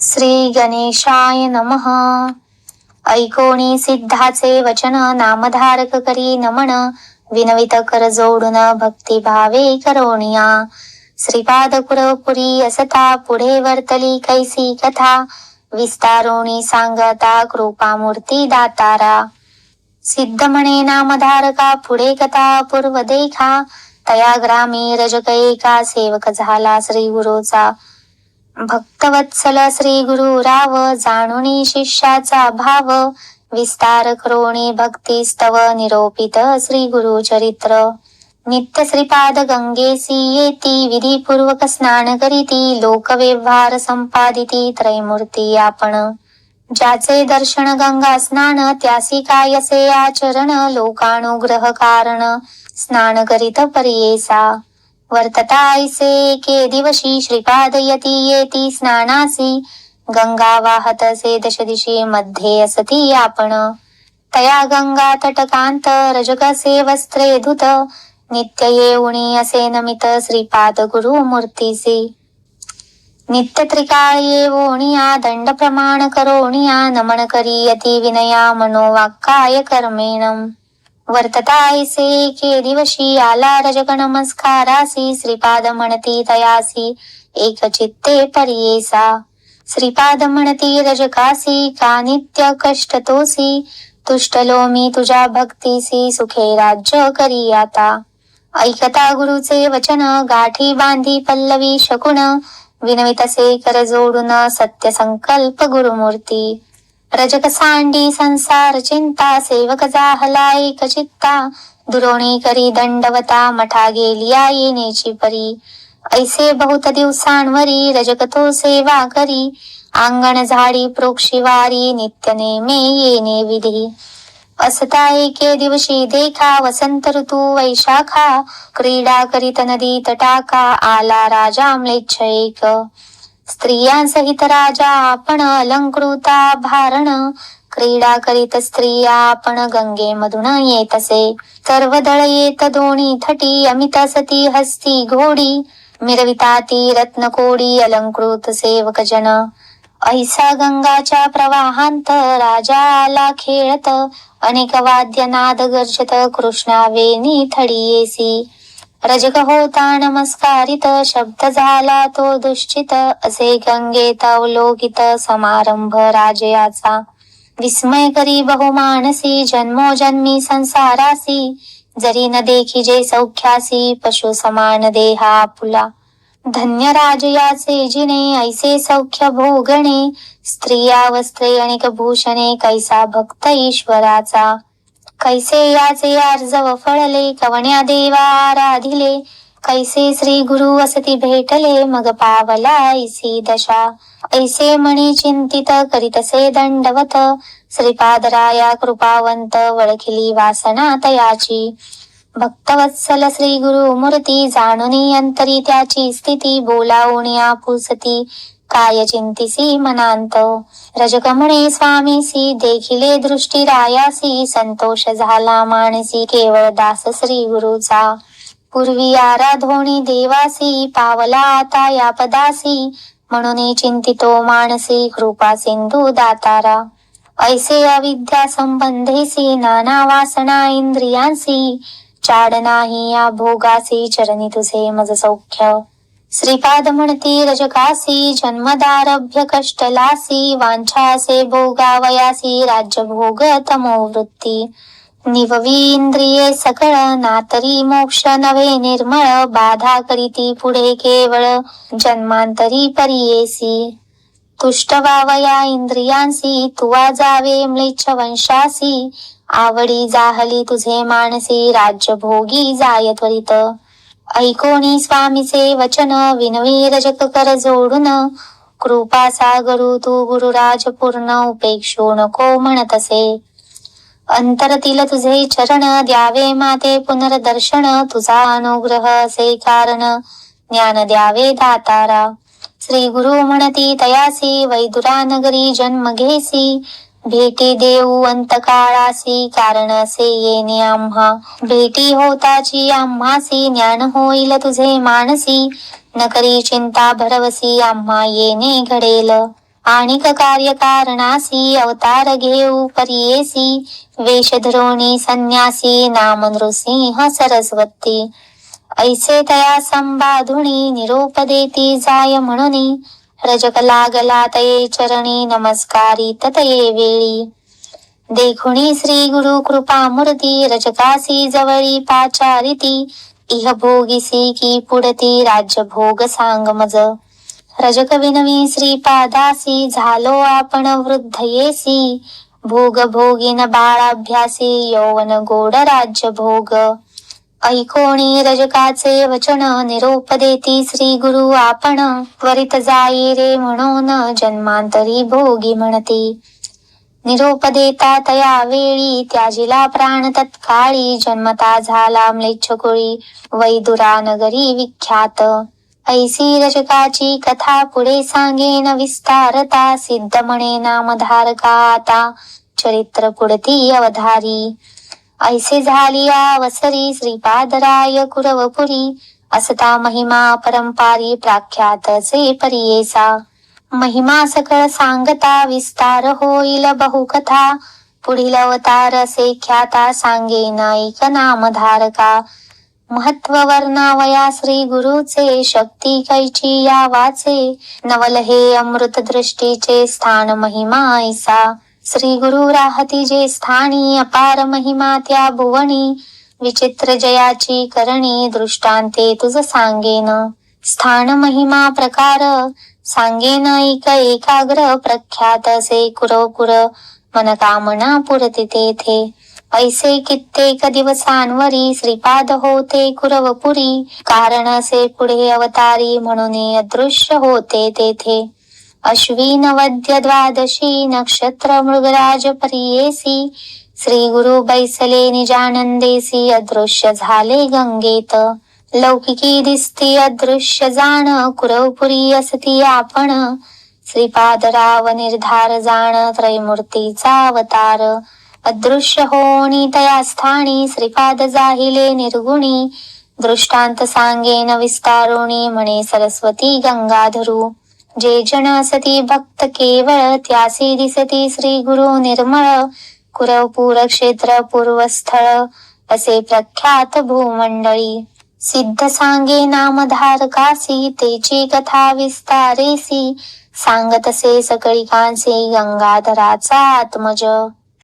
श्री गणेशाय नमः। ऐकोणी सिद्धाचे वचन नामधारक करी नमन विनवित कर जोडून भक्तिभावे करोणिया श्रीपाद पुरी असता पुढे वर्तली कैसी कथा। विस्तारोणी सांगता कृपा मूर्ती दातारा। सिद्ध म्हणे नामधारका पुढे कथा पूर्व देखा तया ग्रामी रजक एका सेवक झाला श्री गुरुचा भक्तवत्सल श्री गुरु राव जाणुनी शिष्याचा भाव. विस्तार क्रोणी भक्ती स्तव निरोपित श्री गुरु चरित्र. नित्य श्रीपाद गंगेसी येती विधीपूर्वक स्नान करीती लोकव्यवहार संपादिती त्रैमूर्ती आपण. ज्याचे दर्शन गंगा स्नान त्यासी कायसे आचरण लोकानुग्रह कारण. स्नान करीत परियेसा. वर्तता ऐसे दिवशी श्रीपादयती येती स्नानासी। गंगा वाहत दश दिशे मध्ये असती आपण। तया गंगा तटकांत रजकसे वस्त्रे धुत। नित्य येऊणी असे नमित श्रीपाद गुरु मूर्तीसी। नित्य त्रिकाळये येवोनिया दंड प्रमाण करोणिया नमन करीयती विनया मनोवाक्काय कर्मेणम। वर्तता ऐसे एके दिवशी आला रजक नमस्कारासी श्रीपाद म्हणती तयासी एक चित्ते परियेसा। श्रीपाद म्हणती रजकासी का नित्य कष्ट तोसी तुष्टलो मी तुझ्या भक्तीसी सुखे राज्य करी आता ऐकता गुरुचे वचन गाठी बांधी पल्लवी शकुन विनवितसे कर जोडून सत्य संकल्प गुरुमूर्ती। रजक सांडी संसार चिंता सेवक जाहला एक चित्ता. दुरोणी करी दंडवता मठा गेलिया येण्याची परी. ऐसे बहुत दिवसांवरी रजक तो सेवा करी. अंगण झाडी प्रोक्षिवारी नित्य नेमे येणे विधी. असता एके दिवशी देखा वसंत ऋतू वैशाखा. क्रीडा करीत नदी तटाका आला राजा म्लेच्छ एक. स्त्रियांसहित राजा आपण अलंकृता भारण. क्रीडा करीत स्त्रिया आपण गंगेमधून येतसे सर्व दळ येत दोणी थटी अमित सती हस्ती घोडी. मिरविता ती रत्नकोडी अलंकृत सेवक जन. ऐसा गंगाच्या प्रवाहांत राजा आला खेळत. अनेक वाद्य नाद गर्जत कृष्णा वेणी थडी येसी. रजक होता नमस्कारित शब्द झाला तो दुश्चित असे गंगेत अवलोकित समारंभ राजयाचा. विस्मय करी बहुमानसी जन्मोजन्मी संसारासी जरी न देखी जे सौख्यासी पशु समान देहा पुला धन्य राजयाचे जिने ऐसे सौख्य भोगणे स्त्रिया वस्त्रे अनेक भूषणे कैसा भक्त ईश्वराचा. कैसे याचे अर्ज वफळले? कवण्या देवा आराधिले कैसे श्री गुरु वसती भेटले? मग पावला ऐसी दशा. ऐसे मणी चिंतित करीतसे दंडवत. श्रीपादराया कृपावंत वळखिली वासना तयाची. भक्तवत्सल श्री गुरु मूर्ती जाणुनी अंतरी त्याची स्थिती बोलावणी आपुसती काय चिंतिसी मनांत रजकमणे स्वामीसी देखिले दृष्टी रायासी संतोष झाला मानसी केवळ दास श्री गुरुचा। पूर्वी आराधोणी देवासी पावला आता या पदासी म्हणून चिंतितो मानसी कृपा सिंधू दातारा। ऐसे अविद्या संबंधेसी नाना वासना इंद्रियांसी चाड नाही या भोगासी चरणी तुझे मज सौख्य। श्रीपाद म्हणती रजकासी जन्मदारभ्य कष्टलासी वांछासे भोगावयासी राज्य भोग तमो वृत्ती निववी इंद्रिये सकळ नातरी मोक्ष नवे निर्मळ बाधा करीती पुढे केवळ जन्मांतरी परियेसी। तुष्ट वावया इंद्रियांसी तुवा जावे म्लेच्छ वंशासी। आवडी जाहली तुझे मानसी राज्य भोगी जाय त्वरित। ऐकोणी स्वामीचे वचन विनवी रजक कर जोडून। कृपा सागरू तू गुरुराज पूर्ण उपेक्षू नको म्हणतसे अंतरतील तुझे चरण द्यावे माते पुनर्दर्शन तुझा अनुग्रह असे कारण। ज्ञान द्यावे दातारा। श्री गुरु म्हणती तयासी वैदुरा नगरी जन्म घेसी। भेटी देऊ अंतकाळासी कारण असे येणे आम्हा. भेटी होताची आम्हासी ज्ञान होईल तुझे मानसी. नकरी चिंता भरवसी आम्हा येणे घडेल. आणिक कार्य कारणासी अवतार घेऊ परियेसी. वेश धरोणी संन्यासी नाम नृसिंह सरस्वती. ऐसे तया संबाधुणी निरोप देती जाय म्हणून. रजक लागला तये चरणी नमस्कारी ततये वेळी. देखुणी श्री गुरु कृपा मूर्ती रजकासी जवळी पाचारिती इह भोगिसी की पुढती राज्य भोग सांग मज रजक विनवी श्रीपादासी झालो आपण वृद्ध येसी भोग भोगीन बाळाभ्यासी यौवन गोड राज्य भोग ऐकोणी रजकाचे वचन निरोप देती श्री गुरु आपण त्वरित जाई रे म्हणून जन्मांतरी भोगी म्हणते. निरोप देता तया वेळी त्याजिला प्राण तत्काळी जन्मता झाला म्लेच्छकुळी वैदुरा नगरी विख्यात. ऐसी रजकाची कथा पुढे सांगेन विस्तारता सिद्ध म्हणे नामधारका आता चरित्र पुढती अवधारी. ऐसे झाली वसरी श्रीपादराय कुरवपुरी असता महिमा परंपारी प्रख्यातचे परियेसा। महिमा सकळ सांगता विस्तार होईल बहुकथा पुढील अवतार असे ख्याता नाईक नाम नामधारका। महत्त्व वर्णावया श्री गुरुचे शक्ती कैची या वाचे नवल हे अमृत दृष्टीचे स्थान महिमा ऐसा। श्री गुरु राहती जे स्थानी अपार महिमा त्या भुवनी विचित्र जयाची करणी दृष्टांते तुझ सांगेन. स्थान महिमा प्रकार सांगेन एक एकाग्र प्रख्यात से कुर कुर मनकामना पुरते तेथे. ऐसे कित्येक दिवसांवरी श्रीपाद होते कुरवपुरी कारण असे पुढे अवतारी म्हणून अदृश्य होते तेथे. अश्विन वद्य द्वादशी नक्षत्र मृगराज परियेसी श्री गुरु बैसले निजानंदेसी अदृश्य झाले गंगेत लौकिकी दिसती अदृश्य जाण कुरवपुरी असती आपण। श्रीपादराव निर्धार जाण त्रैमूर्तीचा अवतार। अदृश्य होणी तया स्थानी श्रीपाद जाहिले निर्गुणी। दृष्टांत सांगेन विस्तारुणी म्हणे सरस्वती गंगाधरू जे जन असती भक्त केवळ त्यासी दिसती श्री गुरु निर्मळ. कुरवपूर क्षेत्र पूर्वस्थळ असे प्रख्यात भूमंडळी. सिद्ध सांगे नामधारकासी तेची कथा विस्तारेसी. सांगतसे सकळी कांसी गंगाधराचा आत्मज.